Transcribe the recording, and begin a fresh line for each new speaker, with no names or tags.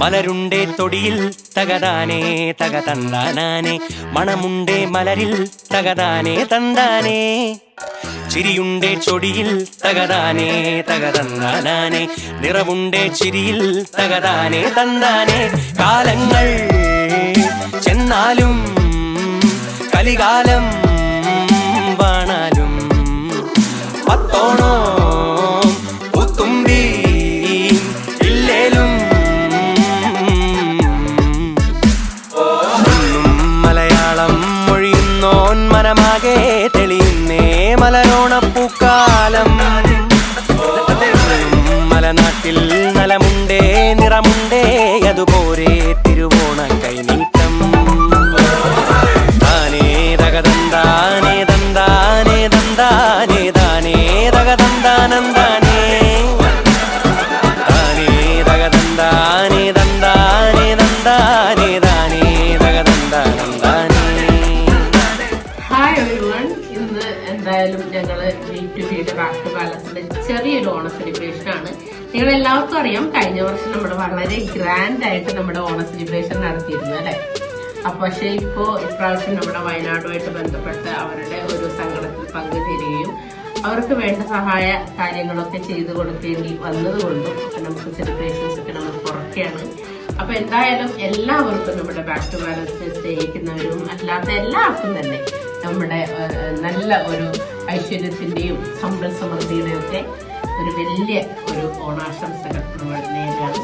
മലരുണ്ടേ തൊടിയിൽ തകതാനേ തക തന്താനാനേ മണമുണ്ടേ മലരിൽ തകതാനേ തന്താനേ. ചിരിയുണ്ടേ ചൊടിയിൽ തകതാനേ തക തന്താനാനേ നിറവുണ്ടേ ചിരിയിൽ തകതാനേ തന്താനേ. കാലങ്ങൾ ചെന്നാലും കലികാലം മലരോണപ്പൂക്കാലം മലനാട്ടിൽ നലമുണ്ടേ നിറമുണ്ടേ അതുപോരെ
എന്തായാലും ഞങ്ങൾ ടു ബിയുടെ ബാക്ക് ടു ചെറിയൊരു ഓണ സെലിബ്രേഷൻ ആണ്. നിങ്ങൾ എല്ലാവർക്കും അറിയാം കഴിഞ്ഞ വർഷം നമ്മൾ വളരെ ഗ്രാൻഡ് ആയിട്ട് നമ്മുടെ ഓണ സെലിബ്രേഷൻ നടത്തിയിരുന്നു അല്ലെ? അപ്പൊ പക്ഷെ ഇപ്പോ ഇപ്രാവശ്യം നമ്മുടെ വയനാടുമായിട്ട് ബന്ധപ്പെട്ട് അവരുടെ ഒരു സങ്കടത്തിൽ പങ്കുചേരുകയും അവർക്ക് വേണ്ട സഹായ കാര്യങ്ങളൊക്കെ ചെയ്തു കൊടുക്കേണ്ടി വന്നതുകൊണ്ടും ഒക്കെ നമുക്ക് സെലിബ്രേഷൻസ് ഒക്കെ നമ്മൾ കുറയ്ക്കുകയാണ്. അപ്പൊ എന്തായാലും എല്ലാവർക്കും നമ്മുടെ ബാക്ക് ടു ബാലൻസ് സ്നേഹിക്കുന്നവരും അല്ലാത്ത എല്ലാവർക്കും തന്നെ നമ്മുടെ നല്ല ഒരു ഐശ്വര്യത്തിന്റെയും സമ്പൽ സമൃദ്ധിയുടെയും ഒക്കെ ഒരു വലിയ ഒരു ഓണാശംസകൾ നേരാണ്